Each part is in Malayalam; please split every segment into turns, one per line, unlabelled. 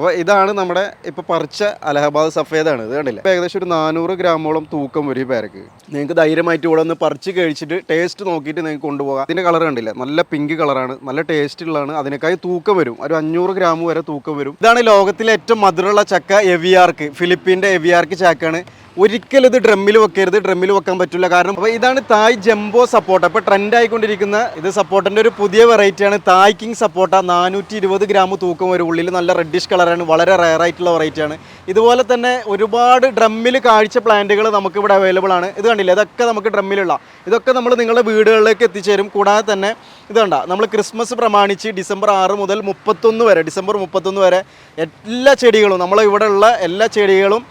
അപ്പോൾ ഇതാണ് നമ്മുടെ ഇപ്പോൾ പറിച്ച അലഹബാദ് സഫേദാണ്. ഇത് കണ്ടില്ല? ഏകദേശം ഒരു നാനൂറ് ഗ്രാമോളം തൂക്കം ഈ പേരക്ക്. നിങ്ങൾക്ക് ധൈര്യമായിട്ട് ഇവിടെ ഒന്ന് പറിച്ച് കഴിച്ചിട്ട് ടേസ്റ്റ് നോക്കിയിട്ട് നിങ്ങൾക്ക് കൊണ്ടുപോകാം. ഇതിന്റെ കളർ കണ്ടില്ല? നല്ല പിങ്ക് കളറാണ് നല്ല ടേസ്റ്റ് ഉള്ളതാണ്. അതിനേക്കായി തൂക്കം വരും. ഒരു അഞ്ഞൂറ് ഗ്രാം വരെ തൂക്കം വരും. ഇതാണ് ലോകത്തിലെ ഏറ്റവും മധുരമുള്ള ചക്ക എവിയാർക്ക്. ഫിലിപ്പീന്റെ എവിയാർക്ക് ചക്കയാണ് ഒരിക്കലും ഇത് ഡ്രമ്മിൽ വെക്കരുത് ഡ്രമ്മിൽ വെക്കാൻ പറ്റില്ല. കാരണം അപ്പോൾ ഇതാണ് തായ് ജംബോ സപ്പോർട്ട. ഇപ്പോൾ ട്രെൻഡ് ആയിക്കൊണ്ടിരിക്കുന്ന ഇത് സപ്പോർട്ടിന്റെ ഒരു പുതിയ വെറൈറ്റിയാണ് തായ് കിങ് സപ്പോർട്ട. നാനൂറ്റി ഇരുപത് ഗ്രാം തൂക്കം ഒരു ഉള്ളിൽ നല്ല റെഡിഷ് കളറാണ് വളരെ റയർ ആയിട്ടുള്ള വെറൈറ്റിയാണ് ഇതുപോലെ തന്നെ ഒരുപാട് ഡ്രമ്മിൽ കാഴ്ച പ്ലാന്റുകൾ നമുക്ക് ഇവിടെ അവൈലബിൾ ആണ്. ഇത് കണ്ടില്ല? ഇതൊക്കെ നമുക്ക് ഡ്രമ്മിലുള്ള ഇതൊക്കെ നമ്മൾ നിങ്ങളുടെ വീടുകളിലേക്ക് എത്തിച്ചേരും. കൂടാതെ തന്നെ ഇത് കണ്ട നമ്മൾ ക്രിസ്മസ് പ്രമാണിച്ച് ഡിസംബർ ആറ് മുതൽ മുപ്പത്തൊന്ന് വരെ ഡിസംബർ മുപ്പത്തൊന്ന് വരെ എല്ലാ ചെടികളും നമ്മൾ ഉള്ള എല്ലാ ചെടികളും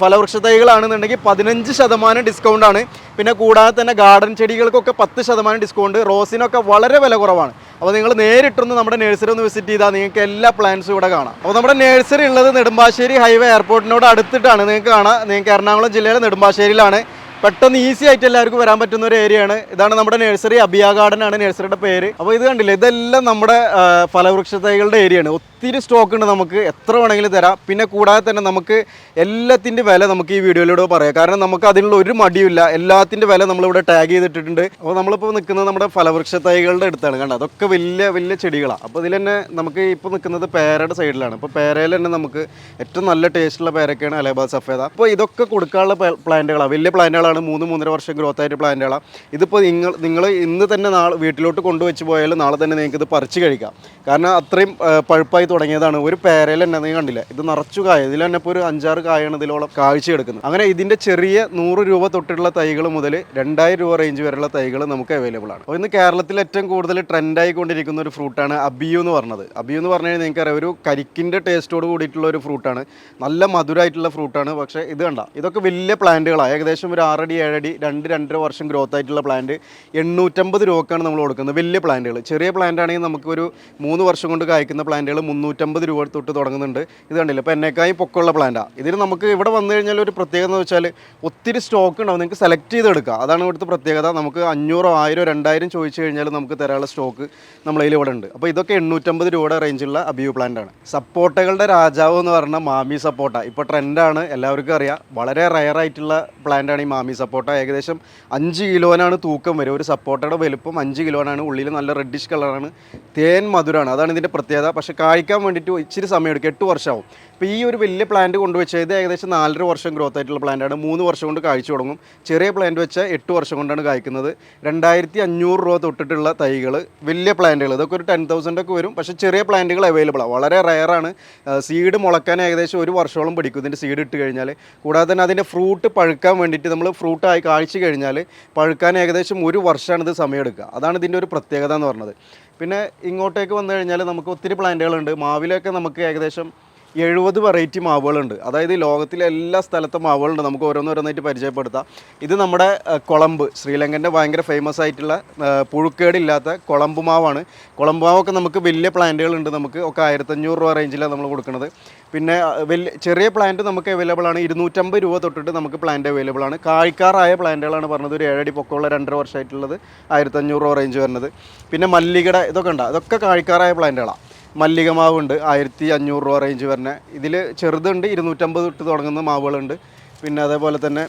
ഫലവൃക്ഷ തൈകളാണെന്നുണ്ടെങ്കിൽ പതിനഞ്ച് ശതമാനം ഡിസ്കൗണ്ടാണ് പിന്നെ കൂടാതെ തന്നെ ഗാർഡൻ ചെടികൾക്കൊക്കെ പത്ത് ശതമാനം ഡിസ്കൗണ്ട് റോസിനൊക്കെ വളരെ വില കുറവാണ്. അപ്പോൾ നിങ്ങൾ നേരിട്ടൊന്ന് നമ്മുടെ നഴ്സറി ഒന്ന് വിസിറ്റ് ചെയ്താൽ നിങ്ങൾക്ക് എല്ലാ പ്ലാന്റ്സും ഇവിടെ കാണാം. അപ്പോൾ നമ്മുടെ നഴ്സറി ഉള്ളത് നെടുമ്പാശ്ശേരി ഹൈവേ എയർപോർട്ടിനോട് അടുത്തിട്ടാണ്. നിങ്ങൾക്ക് കാണാം. നിങ്ങൾക്ക് എറണാകുളം ജില്ലയിലെ നെടുമ്പാശ്ശേരിയിലാണ്. പെട്ടെന്ന് ഈസി ആയിട്ട് എല്ലാവർക്കും വരാൻ പറ്റുന്ന ഒരു ഏരിയ ആണ്. ഇതാണ് നമ്മുടെ നഴ്സറി അബിയ ഗാർഡൻ ആണ് നഴ്സറിയുടെ പേര്. അപ്പോൾ ഇത് കണ്ടില്ലേ ഇതെല്ലാം നമ്മുടെ ഫലവൃക്ഷ തൈകളുടെ ഏരിയ ആണ്. ഒത്തിരി സ്റ്റോക്ക് ഉണ്ട് നമുക്ക് എത്ര വേണമെങ്കിലും തരാം. പിന്നെ കൂടാതെ തന്നെ നമുക്ക് എല്ലാത്തിന്റെ വില നമുക്ക് ഈ വീഡിയോയിലൂടെ പറയാം. കാരണം നമുക്ക് അതിനുള്ള ഒരു മടിയില്ല എല്ലാത്തിന്റെ വില നമ്മളിവിടെ ടാഗ് ചെയ്തിട്ടിട്ടുണ്ട്. അപ്പോൾ നമ്മളിപ്പോൾ നിൽക്കുന്നത് നമ്മുടെ ഫലവൃക്ഷ തൈകളുടെ അടുത്താണ്. കണ്ടോ അതൊക്കെ വലിയ വലിയ ചെടികളാണ് അപ്പോൾ ഇതിൽ തന്നെ നമുക്ക് ഇപ്പോൾ നിൽക്കുന്നത് പേരയുടെ സൈഡിലാണ് അപ്പോൾ പേരയിൽ തന്നെ നമുക്ക് ഏറ്റവും നല്ല ടേസ്റ്റുള്ള പേരൊക്കെയാണ് അലേബാദ് സഫേദ. അപ്പോൾ ഇതൊക്കെ കൊടുക്കാനുള്ള പ്ലാന്റുകളാണ് വലിയ പ്ലാന്റുകളാണ് മൂന്ന് മൂന്നര വർഷം ഗ്രോത്ത് ആയിട്ട് പ്ലാന്റുകളാണ് ഇതിപ്പോൾ നിങ്ങൾ നിങ്ങൾ ഇന്ന് തന്നെ നാളെ വീട്ടിലോട്ട് കൊണ്ടുവച്ച് പോയാൽ നാളെ തന്നെ നിങ്ങൾക്ക് ഇത് പറിച്ച് കഴിക്കാം. കാരണം അത്രയും പഴുപ്പായി തുടങ്ങിയതാണ്. ഒരു പേരയിൽ തന്നെ നിങ്ങൾ കണ്ടില്ല? ഇത് നിറച്ചു കായ. ഇതിൽ തന്നെ ഇപ്പോൾ ഒരു അഞ്ചാറ് കായാണ് ഇതിലോളം കാഴ്ച എടുക്കുന്നത്. അങ്ങനെ ഇതിന്റെ ചെറിയ നൂറ് രൂപ തൊട്ടുള്ള തൈകൾ മുതൽ രണ്ടായിരം രൂപ റേഞ്ച് വരെയുള്ള തൈകൾ നമുക്ക് അവൈലബിൾ ആണ്. അപ്പോൾ ഇന്ന് കേരളത്തിൽ ഏറ്റവും കൂടുതൽ ട്രെൻഡായി കൊണ്ടിരിക്കുന്ന ഒരു ഫ്രൂട്ടാണ് അബിയു എന്ന് പറഞ്ഞത്. അബിയു എന്ന് പറഞ്ഞു കഴിഞ്ഞാൽ നിങ്ങൾക്കറിയാം ഒരു കരിക്കിന്റെ ടേസ്റ്റോട് കൂടിയിട്ടുള്ള ഒരു ഫ്രൂട്ടാണ് നല്ല മധുരമായിട്ടുള്ള ഫ്രൂട്ടാണ് പക്ഷേ ഇത് കണ്ട ഇതൊക്കെ വലിയ പ്ലാന്റുകളാണ് ഏകദേശം ഒരു ആറടി ഏഴടി രണ്ട് രണ്ടര വർഷം ഗ്രോത്ത് ആയിട്ടുള്ള പ്ലാന്റ് എണ്ണൂറ്റമ്പത് രൂപക്കാണ് നമ്മൾ കൊടുക്കുന്നത്. വലിയ പ്ലാന്റുകൾ ചെറിയ പ്ലാന്റ് ആണെങ്കിൽ നമുക്ക് ഒരു മൂന്ന് വർഷം കൊണ്ട് കായ്ക്കുന്ന പ്ലാന്റുകൾ മുന്നൂറ്റമ്പത് രൂപ തൊട്ട് തുടങ്ങുന്നുണ്ട്. ഇത് കണ്ടില്ല? ഇപ്പോൾ എന്നെക്കായി പൊക്കമുള്ള പ്ലാന്റാണ് ഇതിന് നമുക്ക് ഇവിടെ വന്നു കഴിഞ്ഞാൽ ഒരു പ്രത്യേകത എന്ന് വെച്ചാൽ ഒത്തിരി സ്റ്റോക്ക് ഉണ്ടാവും. നിങ്ങൾക്ക് സെലക്ട് ചെയ്ത് ചെയ്തെടുക്കുക അതാണ് ഇവിടുത്തെ പ്രത്യേകത. നമുക്ക് അഞ്ഞൂറോ ആയിരോ രണ്ടായിരം ചോദിച്ചു കഴിഞ്ഞാൽ നമുക്ക് തരാനുള്ള സ്റ്റോക്ക് നമ്മളതിൽ ഇവിടെ ഉണ്ട്. അപ്പോൾ ഇതൊക്കെ എണ്ണൂറ്റമ്പത് രൂപയുടെ റേഞ്ചുള്ള അബിയു പ്ലാന്റാണ് സപ്പോർട്ടുകളുടെ രാജാവ് എന്ന് പറഞ്ഞാൽ മാമി സപ്പോർട്ട. ഇപ്പോൾ ട്രെൻഡാണ് എല്ലാവർക്കും അറിയാം. വളരെ റയർ ആയിട്ടുള്ള പ്ലാന്റ് ആണ് ഈ മാമി സപ്പോട്ട ഏകദേശം അഞ്ച് കിലോനാണ് തൂക്കം വരും. ഒരു സപ്പോട്ടയുടെ വലുപ്പം അഞ്ച് കിലോനാണ്. ഉള്ളിൽ നല്ല റെഡിഷ് കളറാണ് തേൻ മധുരമാണ് അതാണ് ഇതിന്റെ പ്രത്യേകത. പക്ഷേ കായ്ക്കാൻ വേണ്ടിയിട്ട് ഇച്ചിരി സമയമെടുക്കും. എട്ട് വർഷമാവും. ഇപ്പോൾ ഈ ഒരു വലിയ പ്ലാന്റ് കൊണ്ടുവച്ചാൽ ഇത് ഏകദേശം നാലര വർഷം ഗ്രോത്ത് ആയിട്ടുള്ള പ്ലാന്റാണ് മൂന്ന് വർഷം കൊണ്ട് കായ്ച്ചു തുടങ്ങും. ചെറിയ പ്ലാന്റ് വെച്ചാൽ എട്ട് വർഷം കൊണ്ടാണ് കായ്ക്കുന്നത്. രണ്ടായിരത്തി അഞ്ഞൂറ് രൂപ തൊട്ടിട്ടുള്ള തൈകൾ വലിയ പ്ലാന്റുകൾ ഇതൊക്കെ ഒരു ടെൻ തൗസൻഡ് ഒക്കെ വരും. പക്ഷേ ചെറിയ പ്ലാന്റുകൾ അവൈലബിൾ ആണ് വളരെ റയറാണ് സീഡ് മുളക്കാൻ ഏകദേശം ഒരു വർഷത്തോളം പിടിക്കും. ഇതിന്റെ സീഡ് ഇട്ട് കഴിഞ്ഞാൽ കൂടാതെ തന്നെ അതിന്റെ ഫ്രൂട്ട് പഴുക്കാൻ വേണ്ടിയിട്ട് നമ്മൾ ഫ്രൂട്ടായി കാഴ്ച കഴിഞ്ഞാൽ പഴുക്കാൻ ഏകദേശം ഒരു വർഷമാണ് ഇത് സമയമെടുക്കുക. അതാണ് ഇതിന്റെ ഒരു പ്രത്യേകത എന്ന് പറഞ്ഞത്. പിന്നെ ഇങ്ങോട്ടേക്ക് വന്നു കഴിഞ്ഞാൽ നമുക്ക് ഒത്തിരി പ്ലാന്റുകളുണ്ട്. മാവിലൊക്കെ നമുക്ക് ഏകദേശം എഴുപത് വെറൈറ്റി മാവുകളുണ്ട്. അതായത് ലോകത്തിലെ എല്ലാ സ്ഥലത്തും മാവുകളുണ്ട്. നമുക്ക് ഓരോന്നോരോന്നായിട്ട് പരിചയപ്പെടുത്താം. ഇത് നമ്മുടെ കുളമ്പ്. ശ്രീലങ്കന്റെ ഭയങ്കര ഫേമസ് ആയിട്ടുള്ള പുഴുക്കേടില്ലാത്ത കുളമ്പ് മാവാണ്. കുളമ്പ് മാവൊക്കെ നമുക്ക് വലിയ പ്ലാന്റുകളുണ്ട്. നമുക്ക് ഒക്കെ ആയിരത്തഞ്ഞൂറ് രൂപ റേഞ്ചിലാണ് നമ്മൾ കൊടുക്കുന്നത്. പിന്നെ വലിയ ചെറിയ പ്ലാന്റ് നമുക്ക് അവൈലബിൾ ആണ്. ഇരുന്നൂറ്റമ്പത് രൂപ തൊട്ടിട്ട് നമുക്ക് പ്ലാന്റ് അവൈലബിൾ ആണ്. കായ്ക്കാറായ പ്ലാന്റുകളാണ് പറഞ്ഞത്. ഒരു ഏഴടി പൊക്കമുള്ള രണ്ടര വർഷമായിട്ടുള്ളത് ആയിരത്തഞ്ഞൂറ് രൂപ റേഞ്ച് വരുന്നത്. പിന്നെ മല്ലികട ഇതൊക്കെ ഉണ്ടാകും അതൊക്കെ കായ്ക്കാറായ പ്ലാന്റുകളാണ് മല്ലിക മാവുണ്ട് ആയിരത്തി അഞ്ഞൂറ് രൂപ റേഞ്ച് വരുന്ന. ഇതിൽ ചെറുതുണ്ട് ഇരുന്നൂറ്റമ്പത് തൊട്ട് തുടങ്ങുന്ന മാവുകളുണ്ട്. പിന്നെ അതേപോലെ തന്നെ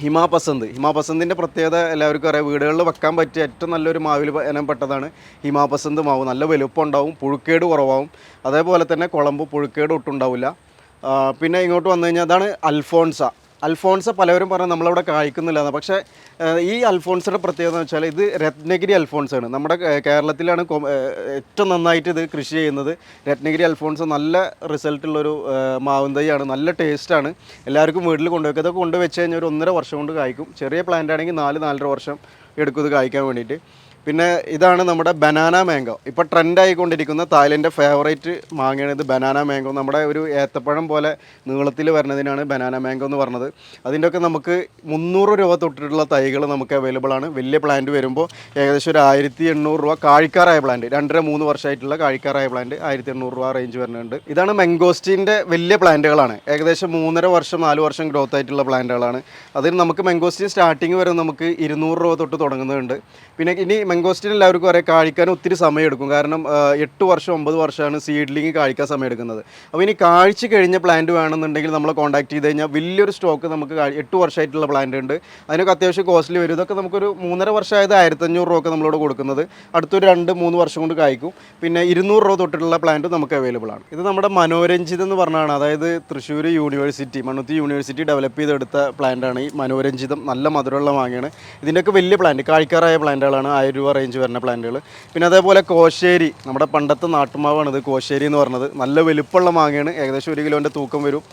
ഹിമാപസന്ത് ഹിമാപസന്തിന്റെ പ്രത്യേകത എല്ലാവർക്കും അറിയാം. വീടുകളിൽ വെക്കാൻ പറ്റിയ ഏറ്റവും നല്ലൊരു മാവിൽ ഇനം പെട്ടതാണ് ഹിമാപസന്ത് മാവ്. നല്ല വലുപ്പം ഉണ്ടാവും പുഴുക്കേട് കുറവാകും അതേപോലെ തന്നെ കുളമ്പ് പുഴുക്കേട് ഒട്ടുണ്ടാവില്ല ഉണ്ടാവില്ല. പിന്നെ ഇങ്ങോട്ട് വന്നു കഴിഞ്ഞാൽ അതാണ് അൽഫോൺസ. അൽഫോൺസ പലവരും പറഞ്ഞു നമ്മളവിടെ കായ്ക്കുന്നില്ല പക്ഷേ ഈ അൽഫോൺസിന്റെ പ്രത്യേകത എന്ന് വെച്ചാൽ ഇത് രത്നഗിരി അൽഫോൺസ് ആണ് നമ്മുടെ കേരളത്തിലാണ് ഏറ്റവും നന്നായിട്ട് ഇത് കൃഷി ചെയ്യുന്നത്. രത്നഗിരി അൽഫോൺസ് നല്ല റിസൾട്ടുള്ളൊരു മാവും തൈയാണ്. നല്ല ടേസ്റ്റാണ്. എല്ലാവർക്കും വീട്ടിൽ കൊണ്ടുവയ്ക്കുക. ഇതൊക്കെ കൊണ്ടുവച്ച് കഴിഞ്ഞാൽ ഒരു ഒന്നര വർഷം കൊണ്ട് കായ്ക്കും. ചെറിയ പ്ലാന്റ് ആണെങ്കിൽ നാല് നാലര വർഷം എടുക്കും ഇത് കായ്ക്കാൻ വേണ്ടിയിട്ട്. പിന്നെ ഇതാണ് നമ്മുടെ ബനാന മാംഗോ. ഇപ്പോൾ ട്രെൻഡ് ആയിക്കൊണ്ടിരിക്കുന്ന തായ്ലന്റെ ഫേവറേറ്റ് മാങ്ങയാണ് ഇത് ബനാന മാംഗോ. നമ്മുടെ ഒരു ഏത്തപ്പഴം പോലെ നീളത്തിൽ വരുന്നതിനാണ് ബനാന മാംഗോ എന്ന് പറഞ്ഞത്. അതിന്റെയൊക്കെ നമുക്ക് മുന്നൂറ് രൂപ തൊട്ടിട്ടുള്ള തൈകൾ നമുക്ക് അവൈലബിൾ ആണ്. വലിയ പ്ലാന്റ് വരുമ്പോൾ ഏകദേശം ഒരു ആയിരത്തി എണ്ണൂറ് രൂപ കാഴിക്കാറായ പ്ലാന്റ് രണ്ടര മൂന്ന് വർഷമായിട്ടുള്ള കാഴിക്കാറായ പ്ലാന്റ് ആയിരത്തി എണ്ണൂറ് രൂപ റേഞ്ച് വരുന്നുണ്ട്. ഇതാണ് മെങ്കോസ്റ്റീന്റെ വലിയ പ്ലാന്റുകളാണ് ഏകദേശം മൂന്നര വർഷം നാല് വർഷം ഗ്രോത്ത് ആയിട്ടുള്ള പ്ലാന്റുകളാണ് അതിന് നമുക്ക് മെങ്കോസ്റ്റീൻ സ്റ്റാർട്ടിങ് വരെ നമുക്ക് ഇരുന്നൂറ് രൂപ തൊട്ട് തുടങ്ങുന്നുണ്ട്. പിന്നെ ഇനി മെങ്കോസ്റ്റിൻ എല്ലാവർക്കും അറിയാം. കായ്ക്കാൻ ഒത്തിരി സമയമെടുക്കും. കാരണം എട്ട് വർഷം ഒമ്പത് വർഷമാണ് സീഡ്ലിങ് കായ്ക്കാൻ സമയമെടുക്കുന്നത്. അപ്പോൾ ഇനി കാഴ്ച കഴിഞ്ഞ പ്ലാന്റ് വേണമെന്നുണ്ടെങ്കിൽ നമ്മളെ കോൺടാക്ട് ചെയ്ത് കഴിഞ്ഞാൽ വലിയൊരു സ്റ്റോക്ക് നമുക്ക് എട്ട് വർഷമായിട്ടുള്ള പ്ലാന്റ് ഉണ്ട്. അതിനൊക്കെ അത്യാവശ്യം കോസ്റ്റ്ലി വരും. ഇതൊക്കെ നമുക്കൊരു മൂന്നര വർഷമായത് ആയിരത്തഞ്ഞൂറ് രൂപ ഒക്കെ നമ്മളോട് കൊടുക്കുന്നത്. അടുത്തൊരു രണ്ട് മൂന്ന് വർഷം കൊണ്ട് കായ്ക്കും. പിന്നെ ഇരുന്നൂറ് രൂപ തൊട്ടിട്ടുള്ള പ്ലാന്റ് നമുക്ക് അവൈലബിൾ ആണ്. ഇത് നമ്മുടെ മനോരഞ്ജിത് എന്ന് പറഞ്ഞാണ്. അതായത് Thrissur university Mannuthy university develop ചെയ്തെടുത്ത പ്ലാന്റാണ് ഈ മനോരഞ്ജിതം. നല്ല മധുരമുള്ള മാങ്ങയാണ്. ഇതിന്റെയൊക്കെ വലിയ പ്ലാന്റ് കായ്ക്കാറായ പ്ലാന്റുകളാണ് ആയിരം രൂപ റേഞ്ച് വരുന്ന പ്ലാന്റുകൾ പിന്നെ അതേപോലെ കോശേരി. നമ്മുടെ പണ്ടത്തെ നാട്ടുമാവാണ് ഇത്. കോശേരി എന്ന് പറഞ്ഞത്. നല്ല വലുപ്പമുള്ള മാങ്ങയാണ്. ഏകദേശം ഒരു കിലോന്റെ തൂക്കം വരും.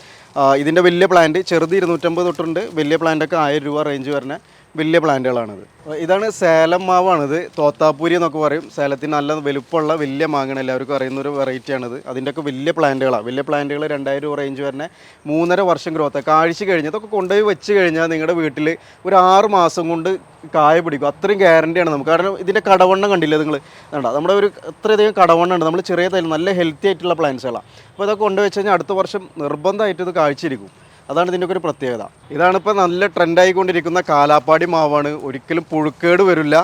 ഇതിന്റെ വലിയ പ്ലാന്റ് ചെറുത് ഇരുന്നൂറ്റമ്പത് തൊട്ടുണ്ട്. വലിയ പ്ലാന്റൊക്കെ ആയിരം രൂപ റേഞ്ച് വരുന്ന വലിയ പ്ലാന്റുകളാണിത്. ഇതാണ് സേലം മാവാണിത്. തോത്താപ്പൂരി എന്നൊക്കെ പറയും. സേലത്തിന് നല്ല വലുപ്പമുള്ള വലിയ മാങ്ങയാണ് എല്ലാവർക്കും അറിയുന്ന ഒരു വെറൈറ്റിയാണിത് അതിന്റെയൊക്കെ വലിയ പ്ലാന്റുകളാണ് വലിയ പ്ലാന്റുകൾ രണ്ടായിരം രൂപ റേഞ്ച് വരുന്ന മൂന്നര വർഷം ഗ്രോത്ത് കാഴ്ച കഴിഞ്ഞ് ഇതൊക്കെ കൊണ്ടുപോയി വെച്ച് കഴിഞ്ഞാൽ നിങ്ങളുടെ വീട്ടിൽ ഒരു ആറ് മാസം കൊണ്ട് കായ പിടിക്കും. അത്രയും ഗ്യാരണ്ടിയാണ് നമുക്ക്. കാരണം ഇതിന്റെ കടവണ്ണം കണ്ടില്ല നിങ്ങൾ വേണ്ട നമ്മുടെ ഒരു അത്രയധികം കടവണ്ണം ഉണ്ട്. നമ്മൾ ചെറിയ തൈ നല്ല ഹെൽത്തി ആയിട്ടുള്ള പ്ലാന്റ്സുകളാണ് അപ്പോൾ ഇതൊക്കെ കൊണ്ടുവച്ച് കഴിഞ്ഞാൽ അടുത്ത വർഷം നിർബന്ധമായിട്ട് ഇത് കാഴ്ചയിരിക്കും അതാണ് ഇതിന്റെ ഒരു പ്രത്യേകത. ഇതാണിപ്പോൾ നല്ല ട്രെൻഡായിക്കൊണ്ടിരിക്കുന്ന കാലാപ്പാടി മാവാണ്. ഒരിക്കലും പുഴുക്കേട് വരില്ല.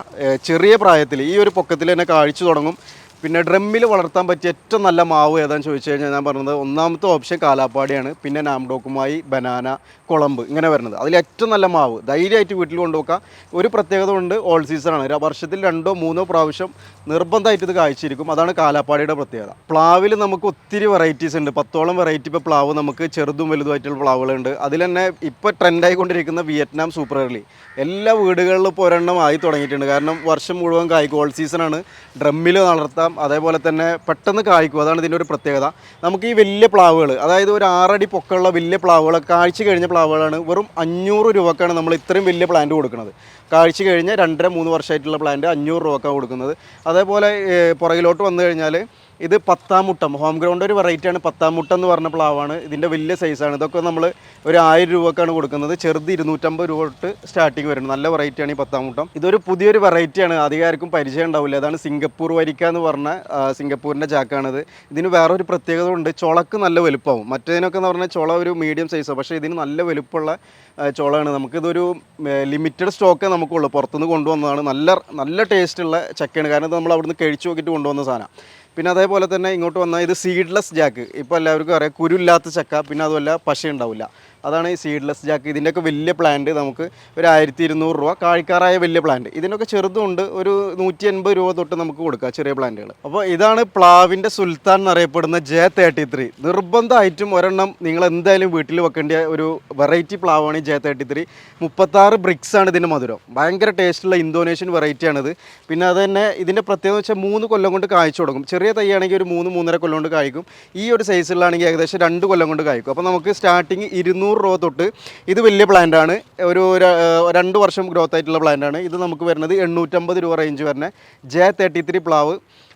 ചെറിയ പ്രായത്തിൽ ഈ ഒരു പൊക്കത്തിൽ തന്നെ കാഴ്ച തുടങ്ങും. പിന്നെ ഡ്രമ്മിൽ വളർത്താൻ പറ്റിയ ഏറ്റവും നല്ല മാവ് ഏതാണെന്ന് ചോദിച്ചു കഴിഞ്ഞാൽ ഞാൻ പറഞ്ഞത് ഒന്നാമത്തെ ഓപ്ഷൻ കാലാപ്പാടിയാണ്. പിന്നെ നാംഡോക്കുമായി ബനാന കുളമ്പ് ഇങ്ങനെ വരുന്നത്. അതിൽ ഏറ്റവും നല്ല മാവ്. ധൈര്യമായിട്ട് വീട്ടിൽ കൊണ്ടുവെക്കാം. ഒരു പ്രത്യേകത ഉണ്ട് ഓൾ സീസണാണ് വർഷത്തിൽ രണ്ടോ മൂന്നോ പ്രാവശ്യം നിർബന്ധമായിട്ട് ഇത് കാഴ്ചയിരിക്കും അതാണ് കാലാപ്പാടിയുടെ പ്രത്യേകത. പ്ലാവിൽ നമുക്ക് ഒത്തിരി വെറൈറ്റീസ് ഉണ്ട്. പത്തോളം വെറൈറ്റി ഇപ്പോൾ പ്ലാവ് നമുക്ക് ചെറുതും വലുതുമായിട്ടുള്ള പ്ലാവുകളുണ്ട്. അതിൽ തന്നെ ഇപ്പോൾ ട്രെൻഡായിക്കൊണ്ടിരിക്കുന്ന വിയറ്റ്നാം സൂപ്പർ എർലി എല്ലാ വീടുകളിലും ഇപ്പോൾ ഒരെണ്ണം ആയി തുടങ്ങിയിട്ടുണ്ട്. കാരണം വർഷം മുഴുവൻ കായ്ക്കും. ഓൾ സീസണാണ് ഡ്രമ്മിൽ വളർത്താം. അതേപോലെ തന്നെ പെട്ടെന്ന് കായ്ക്കും. അതാണ് ഇതിന്റെ ഒരു പ്രത്യേകത. നമുക്ക് ഈ വലിയ പ്ലാവുകൾ അതായത് ഒരു ആറടി പൊക്കമുള്ള വലിയ പ്ലാവുകൾ കാഴ്ച കഴിഞ്ഞ പ്ലാവുകളാണ് വെറും അഞ്ഞൂറ് രൂപക്കാണ് നമ്മൾ ഇത്രയും വലിയ പ്ലാന്റ് കൊടുക്കുന്നത്. കാഴ്ച കഴിഞ്ഞ് രണ്ടര മൂന്ന് വർഷമായിട്ടുള്ള പ്ലാന്റ് അഞ്ഞൂറ് രൂപക്കാണ് കൊടുക്കുന്നത്. അതേപോലെ പുറകിലോട്ട് വന്നു കഴിഞ്ഞാൽ ഇത് പത്താം മുട്ടം ഹോം ഗ്രൗണ്ട് ഒരു വെറൈറ്റിയാണ് പത്താം മുട്ടം എന്ന് പറഞ്ഞ പ്ലാവാണ്. ഇതിന്റെ വലിയ സൈസാണ് ഇതൊക്കെ നമ്മൾ ഒരു ആയിരം രൂപക്കാണ് കൊടുക്കുന്നത്. ചെറുത് ഇരുന്നൂറ്റമ്പത് രൂപ തൊട്ട് സ്റ്റാർട്ടിങ് വരുന്നത്. നല്ല വെറൈറ്റിയാണ് ഈ പത്താം മുട്ടം ഇതൊരു പുതിയൊരു വെറൈറ്റിയാണ് അധികം ആർക്കും പരിചയം ഉണ്ടാവില്ല. അതാണ് സിംഗപ്പൂർ വരിക്ക എന്ന് പറഞ്ഞ സിംഗപ്പൂരിന്റെ ചാക്കാണിത്. ഇതിന് വേറൊരു പ്രത്യേകത ഉണ്ട്. ചുളക്ക് നല്ല വലുപ്പമാവും മറ്റേതിനൊക്കെ എന്ന് പറഞ്ഞാൽ ചുള ഒരു മീഡിയം സൈസാണ് പക്ഷേ ഇതിന് നല്ല വലുപ്പമുള്ള ചുളയാണ്. നമുക്കിതൊരു ലിമിറ്റഡ് സ്റ്റോക്കേ നമുക്കുള്ളൂ. പുറത്തുനിന്ന് കൊണ്ടുവന്നതാണ്. നല്ല നല്ല ടേസ്റ്റുള്ള ചക്കയാണ്. കാരണം ഇത് നമ്മൾ അവിടുന്ന് കഴിച്ചു നോക്കിയിട്ട് കൊണ്ടുവന്ന സാധനം. പിന്നെ അതേപോലെ തന്നെ ഇങ്ങോട്ട് വന്നാൽ ഇത് സീഡ്ലെസ് ജാക്ക് ഇപ്പോൾ എല്ലാവർക്കും അറിയാം കുരുല്ലാത്ത ചക്ക പിന്നെ അതുമല്ല പശ ഉണ്ടാവില്ല. അതാണ് ഈ സീഡ്ലെസ് ജാക്ക് ഇതിന്റെയൊക്കെ വലിയ പ്ലാന്റ് നമുക്ക് ഒരു ആയിരത്തി ഇരുന്നൂറ് രൂപ കാഴ്ക്കാറായ വലിയ പ്ലാന്റ് ഇതിനൊക്കെ ചെറുതുണ്ട് ഒരു നൂറ്റി എൺപത് രൂപ തൊട്ട് നമുക്ക് കൊടുക്കാം ചെറിയ പ്ലാന്റുകൾ അപ്പോൾ ഇതാണ് പ്ലാവിന്റെ സുൽത്താൻ എന്നറിയപ്പെടുന്ന ജെ തേർട്ടി ത്രീ നിർബന്ധമായിട്ടും ഒരെണ്ണം നിങ്ങൾ എന്തായാലും വീട്ടിൽ വെക്കേണ്ട ഒരു വെറൈറ്റി പ്ലാവാണ് ഈ ജെ തേർട്ടി ത്രീ മുപ്പത്താറ് ബ്രിക്സ് ആണ് ഇതിന്റെ മധുരം. ഭയങ്കര ടേസ്റ്റുള്ള ഇന്തോനേഷ്യൻ വെറൈറ്റിയാണിത് പിന്നെ അത് തന്നെ ഇതിന്റെ പ്രത്യേകത വെച്ചാൽ മൂന്ന് കൊല്ലം കൊണ്ട് കായ്ച്ചു തുടങ്ങും. ചെറിയ തൈയാണെങ്കിൽ ഒരു മൂന്ന് മൂന്നര കൊല്ലം കൊണ്ട് കായ്ക്കും. ഈ ഒരു സൈസിലാണെങ്കിൽ ഏകദേശം രണ്ട് കൊല്ലം കൊണ്ട് കായ്ക്കും. അപ്പോൾ നമുക്ക് സ്റ്റാർട്ടിങ് ഇരുന്നൂറ് രൂപ തൊട്ട് ഇത് വലിയ പ്ലാന്റാണ് ഒരു രണ്ട് വർഷം ഗ്രോത്ത് ആയിട്ടുള്ള പ്ലാന്റാണ് ഇത് നമുക്ക് വരുന്നത് എണ്ണൂറ്റമ്പത് രൂപ റേഞ്ച് വരുന്ന ജെ തേർട്ടി ത്രീ പ്ലാവ്.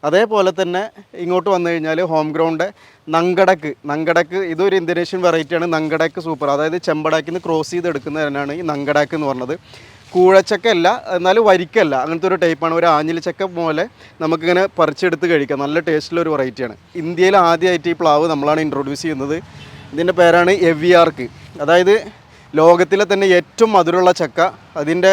അതേപോലെ തന്നെ ഇങ്ങോട്ട് വന്നു കഴിഞ്ഞാൽ ഹോം ഗ്രൗണ്ട് നങ്കടക്ക്. നങ്കടക്ക് ഇതൊരു ഇന്തോനേഷ്യൻ വെറൈറ്റിയാണ് നങ്കടക്ക് സൂപ്പർ അതായത് ചെമ്പടാക്കിൽ നിന്ന് ക്രോസ് ചെയ്ത് തന്നെയാണ് ഈ നങ്കടക്ക് എന്ന് പറഞ്ഞത്. കൂഴച്ചക്ക അല്ല എന്നാലും വരിക്കല്ല. അങ്ങനത്തെ ഒരു ടൈപ്പാണ് ഒരു ആഞ്ഞിലി ചക്ക പോലെ നമുക്കിങ്ങനെ പറിച്ചെടുത്ത് കഴിക്കാം. നല്ല ടേസ്റ്റുള്ള ഒരു വെറൈറ്റിയാണ് ഇന്ത്യയിൽ ആദ്യമായിട്ട് ഈ പ്ലാവ് നമ്മളാണ് ഇൻട്രൊഡ്യൂസ് ചെയ്യുന്നത്. ഇതിന്റെ പേരാണ് എവിയാർക്ക് അതായത് ലോകത്തിലെ തന്നെ ഏറ്റവും മധുരമുള്ള ചക്ക. അതിന്റെ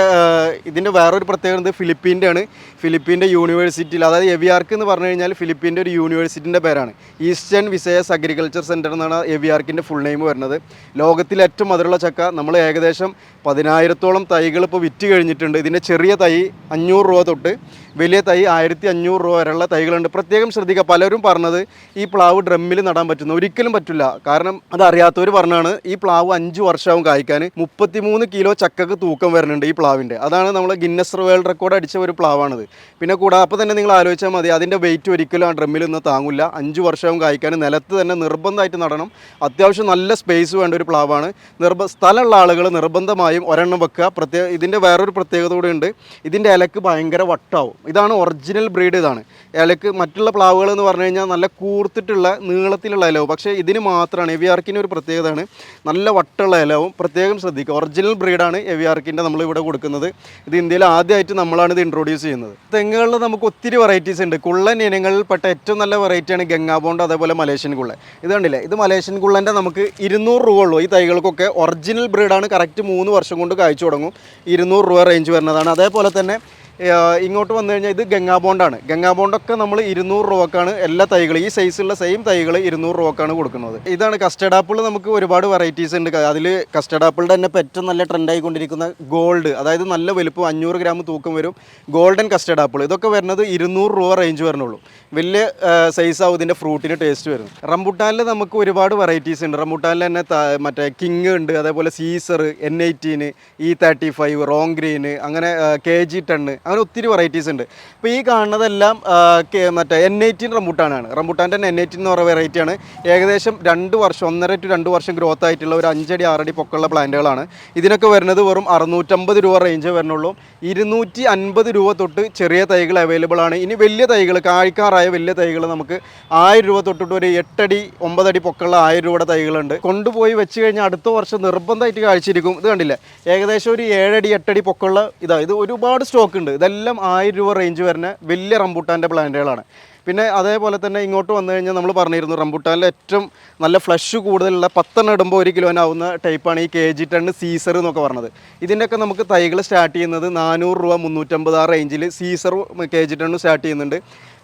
ഇതിന്റെ വേറൊരു പ്രത്യേകത ഫിലിപ്പീന്റെ ആണ് ഫിലിപ്പീന്റെ യൂണിവേഴ്സിറ്റിയിൽ അതായത് എവിയാർക്ക് എന്ന് പറഞ്ഞു കഴിഞ്ഞാൽ ഫിലിപ്പീന്റെ ഒരു യൂണിവേഴ്സിറ്റിന്റെ പേരാണ്. ഈസ്റ്റേൺ വിസയസ് അഗ്രികൾച്ചർ സെന്റർ എന്നാണ് എവിയാർക്കിന്റെ ഫുൾ നെയിം വരുന്നത്. ലോകത്തിലെ ഏറ്റവും മധുരമുള്ള ചക്ക നമ്മൾ ഏകദേശം പതിനായിരത്തോളം തൈകൾ ഇപ്പോൾ വിറ്റ് കഴിഞ്ഞിട്ടുണ്ട്. ഇതിന്റെ ചെറിയ തൈ അഞ്ഞൂറ് രൂപ തൊട്ട് വലിയ തൈ ആയിരത്തി അഞ്ഞൂറ് രൂപ വരെയുള്ള തൈകളുണ്ട്. പ്രത്യേകം ശ്രദ്ധിക്കുക പലരും പറഞ്ഞത് ഈ പ്ലാവ് ഡ്രമ്മിൽ നടാൻ പറ്റുന്നു ഒരിക്കലും പറ്റില്ല. കാരണം അത് അറിയാത്തവർ പറഞ്ഞാണ് ഈ പ്ലാവ് അഞ്ച് വർഷമാവും കായ്ക്കാൻ മുപ്പത്തിമൂന്ന് കിലോ ചക്കക്ക് തൂക്കം വരുന്നുണ്ട് ഈ പ്ലാവിന്റെ. അതാണ് നമ്മൾ ഗിന്നസ് വേൾഡ് റെക്കോർഡ് അടിച്ച ഒരു പ്ലാവാണിത്. പിന്നെ കൂടാതെ അപ്പോൾ തന്നെ നിങ്ങൾ ആലോചിച്ചാൽ മതി അതിന്റെ വെയിറ്റ് ഒരിക്കലും ആ ഡ്രമ്മിൽ നിന്ന് താങ്ങില്ല അഞ്ച് വർഷവും കായ്ക്കാൻ നിലത്ത് തന്നെ നിർബന്ധമായിട്ട് നടണം. അത്യാവശ്യം നല്ല സ്പേസ് വേണ്ട ഒരു പ്ലാവാണ്. നിർബ സ്ഥലമുള്ള ആളുകൾ നിർബന്ധമായും ഒരെണ്ണം വെക്കുക. പ്രത്യേക ഇതിന്റെ വേറൊരു പ്രത്യേകത കൂടെ ഉണ്ട്. ഇതിന്റെ ഇലക്ക് ഭയങ്കര വട്ടാവും. ഇതാണ് ഒറിജിനൽ ബ്രീഡ് ഇതാണ്. ഇലക്ക് മറ്റുള്ള പ്ലാവുകൾ എന്ന് പറഞ്ഞു കഴിഞ്ഞാൽ നല്ല കൂർത്തിട്ടുള്ള നീളത്തിലുള്ള ഇലവും. പക്ഷേ ഇതിന് മാത്രമാണ് എവിയാർക്കിന് ഒരു പ്രത്യേകതയാണ്. നല്ല വട്ടുള്ള ഇലവും പ്രത്യേകം ശ്രദ്ധിക്കുക. ഒറിജിനൽ ബ്രീഡാണ് എവിയാർക്കിന്റെ നമ്മൾ ഇവിടെ കൊടുക്കുന്നത്. ഇത് ഇന്ത്യയിൽ ആദ്യമായിട്ട് നമ്മളാണ് ഇത് ഇൻട്രൊഡ്യൂസ് ചെയ്യുന്നത്. തെങ്ങുകളിൽ നമുക്ക് ഒത്തിരി വെറൈറ്റീസ് ഉണ്ട്. കുള്ളൻ ഇനങ്ങളിൽപ്പെട്ട ഏറ്റവും നല്ല വെറൈറ്റിയാണ് ഗംഗാബോണ്ട് അതേപോലെ മലേഷ്യൻ കുള്ളൻ. ഇത് കണ്ടില്ലേ? ഇത് മലേഷ്യൻ കുള്ളന്റെ നമുക്ക് ഇരുന്നൂറ് രൂപ ഉള്ളൂ. ഈ തൈകൾക്കൊക്കെ ഒറിജിനൽ ബ്രീഡാണ് കറക്റ്റ് മൂന്ന് വർഷം കൊണ്ട് കായ്ച്ചു തുടങ്ങും. ഇരുന്നൂറ് രൂപ റേഞ്ച് വരുന്നതാണ്. അതേപോലെ തന്നെ ഇങ്ങോട്ട് വന്നു കഴിഞ്ഞാൽ ഇത് ഗംഗാബോണ്ടാണ് ഗംഗാബോണ്ടൊക്കെ നമ്മൾ ഇരുന്നൂറ് രൂപക്കാണ് എല്ലാ തൈകളും ഈ സൈസുള്ള സെയിം തൈകൾ ഇരുന്നൂറ് രൂപക്കാണ് കൊടുക്കുന്നത്. ഇതാണ് കസ്റ്റേഡ് ആപ്പിൾ നമുക്ക് ഒരുപാട് വെറൈറ്റീസ് ഉണ്ട്. അതിൽ കസ്റ്റേഡ് ആപ്പിളുടെ തന്നെ ഏറ്റവും നല്ല ട്രെൻഡായിക്കൊണ്ടിരിക്കുന്ന ഗോൾഡ് അതായത് നല്ല വലുപ്പം അഞ്ഞൂറ് ഗ്രാം തൂക്കം വരും. ഗോൾഡൻ കസ്റ്റേഡ് ആപ്പിൾ ഇതൊക്കെ വരുന്നത് ഇരുന്നൂറ് രൂപ റേഞ്ച് വരണുള്ളൂ. വലിയ സൈസ് ആവും ഇതിന്റെ ഫ്രൂട്ടിന് ടേസ്റ്റ് വരുന്നത്. റംബുട്ടാനിൽ നമുക്ക് ഒരുപാട് വെറൈറ്റീസ് ഉണ്ട്. റംബുട്ടാനിൽ തന്നെ മറ്റേ കിങ് ഉണ്ട് അതേപോലെ Caesar N eighteen E thirty five wrong green അങ്ങനെ കെ ജി ടെണ്ണ് അങ്ങനെ ഒത്തിരി വെറൈറ്റീസ് ഉണ്ട്. ഇപ്പോൾ ഈ കാണുന്നതെല്ലാം മറ്റേ എൻ എയ്റ്റീൻ റംബൂട്ടാനാണ്. റംബുട്ടാന്റെ തന്നെ എൻ എയ്റ്റീൻ എന്ന് പറയുന്ന വെറൈറ്റിയാണ് ഏകദേശം രണ്ട് വർഷം ഒന്നര ടു രണ്ട് വർഷം ഗ്രോത്ത് ആയിട്ടുള്ള ഒരു അഞ്ചടി ആറടി പൊക്കമുള്ള പ്ലാന്റുകളാണ് ഇതിനൊക്കെ വരുന്നത് വെറും അറുന്നൂറ്റമ്പത് രൂപ റേഞ്ച് വരുന്നുള്ളൂ. ഇരുന്നൂറ്റി അൻപത് രൂപ തൊട്ട് ചെറിയ തൈകൾ അവൈലബിൾ ആണ്. ഇനി വലിയ തൈകൾ കായ്ക്കാറായ വലിയ തൈകൾ നമുക്ക് ആയിരം രൂപ തൊട്ടിട്ട് ഒരു എട്ടടി ഒമ്പതടി പൊക്കമുള്ള ആയിരം രൂപയുടെ തൈകളുണ്ട്. കൊണ്ടുപോയി വെച്ച് കഴിഞ്ഞാൽ അടുത്ത വർഷം നിർബന്ധമായിട്ട് കാഴ്ചയിരിക്കും ഇത് കണ്ടില്ലേ? ഏകദേശം ഒരു ഏഴടി എട്ടടി പൊക്കമുള്ള ഇതാ ഇത് ഒരുപാട് സ്റ്റോക്ക് ഉണ്ട്. ഇതെല്ലാം ആയിരം രൂപ റേഞ്ച് വരുന്ന വലിയ റംബൂട്ടാന്റെ പ്ലാന്റുകളാണ് പിന്നെ അതേപോലെ തന്നെ ഇങ്ങോട്ട് വന്നു കഴിഞ്ഞാൽ നമ്മൾ പറഞ്ഞിരുന്നു റംബുട്ടാനിൽ ഏറ്റവും നല്ല ഫ്ലഷ് കൂടുതലുള്ള പത്തെണ്ണം ഇടുമ്പോൾ ഒരു കിലോനാവുന്ന ടൈപ്പാണ് ഈ കെ ജി ടെണ്ണ് സീസർ എന്നൊക്കെ പറഞ്ഞത്. ഇതിന്റെയൊക്കെ നമുക്ക് തൈകൾ സ്റ്റാർട്ട് ചെയ്യുന്നത് നാനൂറ് രൂപ മുന്നൂറ്റമ്പത് ആ റേഞ്ചിൽ Caesar K G ten start ചെയ്യുന്നുണ്ട്.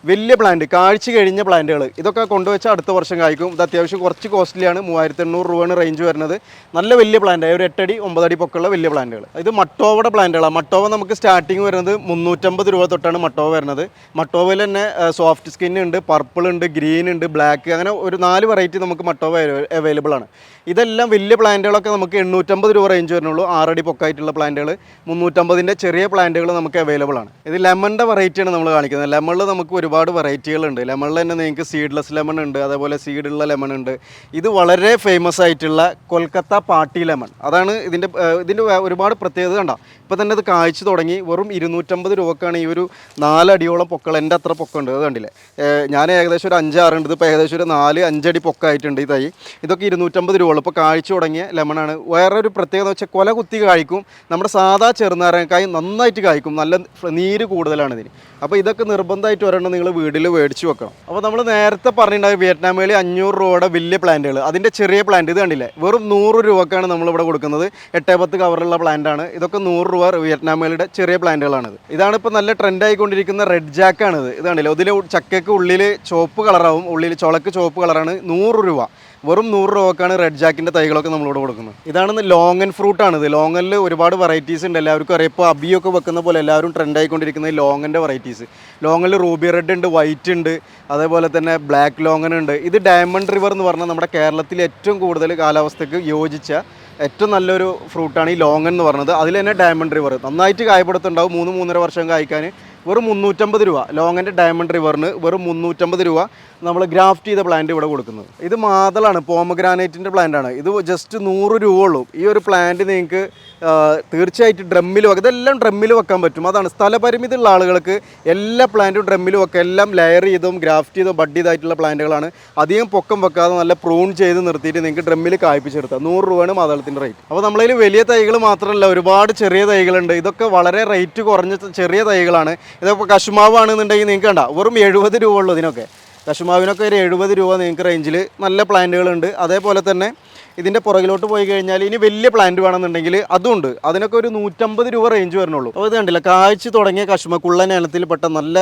വലിയ പ്ലാന്റ് കാഴ്ച കഴിഞ്ഞ പ്ലാന്റുകൾ ഇതൊക്കെ കൊണ്ടുവച്ചാൽ അടുത്ത വർഷം കായ്ക്കും. ഇത് അത്യാവശ്യം കുറച്ച് കോസ്റ്റ്ലിയാണ് മൂവായിരത്തി എണ്ണൂറ് രൂപയാണ് റേഞ്ച് വരുന്നത്. നല്ല വലിയ പ്ലാന്റ് ഒരു എട്ടടി ഒമ്പതടി പൊക്കമുള്ള വലിയ പ്ലാന്റുകൾ ഇത് മട്ടോവയുടെ പ്ലാന്റുകളാണ് മട്ടോവ നമുക്ക് സ്റ്റാർട്ടിങ് വരുന്നത് മുന്നൂറ്റമ്പത് രൂപ തൊട്ടാണ് മട്ടോവ വരുന്നത്. മട്ടോവയിൽ തന്നെ സോഫ്റ്റ് സ്കിൻ ഉണ്ട് പർപ്പിൾ ഉണ്ട് ഗ്രീൻ ഉണ്ട് ബ്ലാക്ക് അങ്ങനെ ഒരു നാല് വെറൈറ്റി നമുക്ക് മട്ടോവ അവൈലബിൾ ആണ്. ഇതെല്ലാം വലിയ പ്ലാന്റുകളൊക്കെ നമുക്ക് എണ്ണൂറ്റമ്പത് രൂപ റേഞ്ച് വരുന്നുള്ളൂ. ആറടി പൊക്കായിട്ടുള്ള പ്ലാന്റുകൾ മുന്നൂറ്റമ്പതിന്റെ ചെറിയ പ്ലാന്റുകൾ നമുക്ക് അവൈലബിൾ ആണ്. ഇത് ലെമണിന്റെ വെറൈറ്റിയാണ് നമ്മൾ കാണിക്കുന്നത്. ലെമണിൽ നമുക്ക് ഒരുപാട് വെറൈറ്റികളുണ്ട്. ലെമണിൽ തന്നെ നിങ്ങൾക്ക് സീഡ്ലെസ് ലെമൺ ഉണ്ട് അതേപോലെ സീഡുള്ള ലെമൺ ഉണ്ട്. ഇത് വളരെ ഫേമസ് ആയിട്ടുള്ള കൊൽക്കത്ത പാട്ടി ലെമൺ അതാണ് ഇതിന്റെ ഇതിന്റെ ഒരുപാട് പ്രത്യേകത കണ്ട? ഇപ്പോൾ തന്നെ ഇത് കായ്ച്ചു തുടങ്ങി. വെറും ഇരുന്നൂറ്റമ്പത് രൂപക്കാണ് ഈ ഒരു നാലടിയോളം പൊക്കൾ എന്റെ അത്ര പൊക്കമുണ്ട് അത് കണ്ടില്ലേ? ഞാൻ ഏകദേശം ഒരു അഞ്ചാറുണ്ട്. ഇതിപ്പോൾ ഏകദേശം ഒരു നാല് അഞ്ചടി പൊക്കമായിട്ടുണ്ട് ഈ തൈ. ഇതൊക്കെ ഇരുന്നൂറ്റമ്പത് രൂപ ഇപ്പോൾ കായ്ച്ചു തുടങ്ങിയ ലെമണാണ് ഒരു പ്രത്യേകത വെച്ചാൽ കൊല കുത്തി കായ്ക്കും. നമ്മുടെ സാധാ ചെറുനാരങ്ങക്കായി നന്നായിട്ട് കായ്ക്കും. നല്ല നീര് കൂടുതലാണ് ഇതിന്. അപ്പോൾ ഇതൊക്കെ നിർബന്ധമായിട്ട് ഒരെണ്ണം നിങ്ങൾ വീട്ടിൽ മേടിച്ച് വെക്കണം. അപ്പോൾ നമ്മൾ നേരത്തെ പറഞ്ഞിട്ടുണ്ടായി വിയറ്റ്നാം വേളി അഞ്ഞൂറ് രൂപയുടെ വലിയ പ്ലാന്റുകൾ അതിന്റെ ചെറിയ പ്ലാന്റ് ഇത് കണ്ടില്ലേ? വെറും നൂറ് രൂപക്കാണ് നമ്മളിവിടെ കൊടുക്കുന്നത്. എട്ടേ പത്ത് കവറുള്ള പ്ലാന്റ് ആണ് ഇതൊക്കെ നൂറ് രൂപ വിയറ്റ്നാം വേളിയുടെ ചെറിയ പ്ലാന്റുകളാണിത്. ഇതാണ് ഇപ്പോൾ നല്ല ട്രെൻഡ് ആയിക്കൊണ്ടിരിക്കുന്ന റെഡ് ജാക്ക് ആണിത്. ഇത് കണ്ടില്ലേ? ഇതിൽ ചക്കയ്ക്ക് ഉള്ളിൽ ചുവപ്പ് കളറാവും ഉള്ളിൽ ചുളക്ക് ചുവപ്പ് കളറാണ് നൂറ് രൂപ. വെറും നൂറ് രൂപക്കാണ് റെഡ് ജാക്കിന്റെ തൈകളൊക്കെ നമ്മളിവിടെ കൊടുക്കുന്നത്. ഇതാണ് ലോങ്ങൻ ഫ്രൂട്ട് ആണ് ഇത് ലോങ്ങനിൽ ഒരുപാട് വെറൈറ്റീസ് ഉണ്ട്. എല്ലാവർക്കും അറിയാം. ഇപ്പോൾ അബിയൊക്കെ വെക്കുന്ന പോലെ എല്ലാവരും ട്രെൻഡ് ആയിക്കൊണ്ടിരിക്കുന്നത് ലോങ്ങന്റെ വെറൈറ്റീസ് ലോങ്ങനിൽ റൂബി റെഡ് ഉണ്ട് വൈറ്റ് ഉണ്ട് അതേപോലെ തന്നെ ബ്ലാക്ക് ലോങ്ങൻ ഉണ്ട്. ഇത് ഡയമണ്ട് റിവർ എന്ന് പറഞ്ഞാൽ നമ്മുടെ കേരളത്തിൽ ഏറ്റവും കൂടുതൽ കാലാവസ്ഥയ്ക്ക് യോജിച്ച ഏറ്റവും നല്ലൊരു ഫ്രൂട്ടാണ് ഈ ലോങ്ങൻ എന്ന് പറഞ്ഞത്. അതിൽ തന്നെ ഡയമണ്ട് റിവർ നന്നായിട്ട് കായപ്പെടുത്തുണ്ടാവും മൂന്ന് മൂന്നര വർഷം കായ്ക്കാൻ. വെറും മുന്നൂറ്റമ്പത് രൂപ. ലോങ്ങന്റെ ഡയമണ്ട് റിവറിന് വെറും മുന്നൂറ്റമ്പത് രൂപ. നമ്മൾ ഗ്രാഫ്റ്റ് ചെയ്ത പ്ലാന്റ് ഇവിടെ കൊടുക്കുന്നത്. ഇത് മാതളാണ് പോമഗ്രാനൈറ്റിന്റെ പ്ലാന്റാണ് ഇത് ജസ്റ്റ് നൂറ് രൂപ ഉള്ളൂ. ഈ ഒരു പ്ലാന്റ് നിങ്ങൾക്ക് തീർച്ചയായിട്ടും ഡ്രമ്മിൽ വെക്കാം ഇതെല്ലാം ഡ്രമ്മിൽ വെക്കാൻ പറ്റും. അതാണ് സ്ഥലപരിമിതി ഉള്ള ആളുകൾക്ക് എല്ലാ പ്ലാന്റും ഡ്രമ്മിൽ വെക്കാം എല്ലാം ലെയർ ചെയ്തും ഗ്രാഫ്റ്റ് ചെയ്തും ബഡ് ചെയ്തായിട്ടുള്ള പ്ലാന്റുകളാണ് അധികം പൊക്കം വെക്കാതെ നല്ല പ്രൂൺ ചെയ്ത് നിർത്തിയിട്ട് നിങ്ങൾക്ക് ഡ്രമ്മിൽ കായ്പ്പിച്ചെടുത്താം നൂറ് രൂപയാണ് മാതളത്തിന്റെ റേറ്റ് അപ്പോൾ നമ്മളതിൽ വലിയ തൈകൾ മാത്രമല്ല ഒരുപാട് ചെറിയ തൈകളുണ്ട്. ഇതൊക്കെ വളരെ റേറ്റ് കുറഞ്ഞ ചെറിയ തൈകളാണ്. ഇതൊക്കെ കശുമാവ് ആണെന്നുണ്ടെങ്കിൽ നിങ്ങൾക്ക് കണ്ട വെറും എഴുപത് രൂപ ഉള്ളൂ ഇതിനൊക്കെ. കശുമാവിനൊക്കെ ഒരു എഴുപത് രൂപ നിങ്ങൾക്ക് റേഞ്ചിൽ നല്ല പ്ലാന്റുകളുണ്ട് അതേപോലെ തന്നെ ഇതിന്റെ പുറകിലോട്ട് പോയി കഴിഞ്ഞാൽ ഇനി വലിയ പ്ലാന്റ് വേണമെന്നുണ്ടെങ്കിൽ അതുണ്ട്. അതിനൊക്കെ ഒരു നൂറ്റമ്പത് രൂപ റേഞ്ച് വരണുള്ളൂ. അപ്പോൾ ഇത് കണ്ടില്ല കാഴ്ച തുടങ്ങിയ കശുമ കുള്ളൻ ഇനത്തിൽപ്പെട്ട നല്ല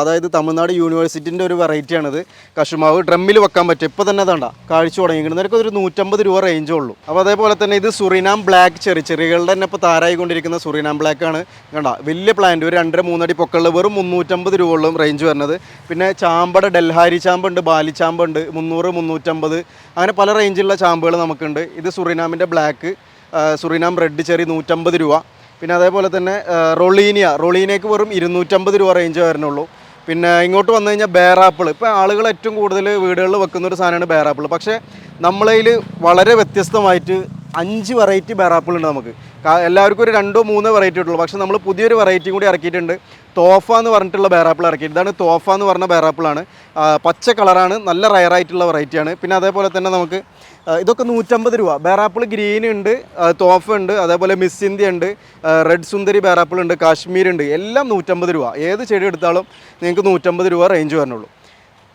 അതായത് തമിഴ്നാട് യൂണിവേഴ്സിറ്റിന്റെ ഒരു വെറൈറ്റിയാണിത് കശുമാവ് ഡ്രമ്മിൽ വെക്കാൻ പറ്റും. ഇപ്പോൾ തന്നെ തണ്ട കാഴ്ച തുടങ്ങിയിരിക്കുന്നത് നിനക്ക് ഒരു നൂറ്റമ്പത് രൂപ റേഞ്ചേ ഉള്ളൂ. അപ്പോൾ അതേപോലെ തന്നെ ഇത് സുറിനാം ബ്ലാക്ക് ചെറി ചെറികളുടെ തന്നെ ഇപ്പോൾ താരായിക്കൊണ്ടിരിക്കുന്ന സുറിനാം ബ്ലാക്ക് ആണ്. കണ്ട വലിയ പ്ലാന്റ് ഒരു രണ്ടര മൂന്നടി പൊക്കമുള്ള വെറും മുന്നൂറ്റമ്പത് രൂപ ഉള്ളൂ റേഞ്ച് വരുന്നത് പിന്നെ ചാമ്പട ഡൽഹാരി ചാമ്പുണ്ട് ബാലി ചാമ്പുണ്ട് മുന്നൂറ് മുന്നൂറ്റമ്പത് അങ്ങനെ പല റേഞ്ചിലുള്ള ചാമ്പുകൾ നമുക്കുണ്ട്. ഇത് സുറിനാമിന്റെ ബ്ലാക്ക് സുറിനാം റെഡ് ചെറി നൂറ്റമ്പത് രൂപ. പിന്നെ അതേപോലെ തന്നെ റോളീനിയ റൊളീനിയ. റൊളീനിയക്ക് വെറും ഇരുന്നൂറ്റമ്പത് രൂപ റേഞ്ച് വരുന്നുള്ളൂ. പിന്നെ ഇങ്ങോട്ട് വന്നു കഴിഞ്ഞാൽ ബേറാപ്പിൾ ഇപ്പോൾ ആളുകൾ ഏറ്റവും കൂടുതൽ വീടുകളിൽ വെക്കുന്ന ഒരു സാധനമാണ് ബേറാപ്പിൾ പക്ഷേ നമ്മളതിൽ വളരെ വ്യത്യസ്തമായിട്ട് അഞ്ച് വെറൈറ്റി ബേറാപ്പിൾ ഉണ്ട് നമുക്ക്. എല്ലാവർക്കും ഒരു രണ്ടോ മൂന്നോ വെറൈറ്റി ഉള്ളൂ. പക്ഷേ നമ്മൾ പുതിയൊരു വെറൈറ്റി കൂടി ഇറക്കിയിട്ടുണ്ട്. തോഫ എന്ന് പറഞ്ഞിട്ടുള്ള ബേറാപ്പിൾ ഇറക്കിയിട്ടുണ്ട് ഇതാണ് തോഫ എന്ന് പറഞ്ഞ ബേറാപ്പിളാണ് പച്ച കളറാണ് നല്ല റയറായിട്ടുള്ള വെറൈറ്റിയാണ് പിന്നെ അതേപോലെ തന്നെ നമുക്ക് ഇതൊക്കെ നൂറ്റമ്പത് രൂപ. ബേറാപ്പിൾ ഗ്രീൻ ഉണ്ട് തോഫ ഉണ്ട് അതേപോലെ മിസ് ഇന്ത്യ ഉണ്ട് റെഡ് സുന്ദരി ബേറാപ്പിൾ ഉണ്ട് കാശ്മീർ ഉണ്ട്. എല്ലാം നൂറ്റമ്പത് രൂപ. ഏത് ചെടി എടുത്താലും നിങ്ങൾക്ക് നൂറ്റമ്പത് രൂപ റേഞ്ച് വരണുള്ളൂ.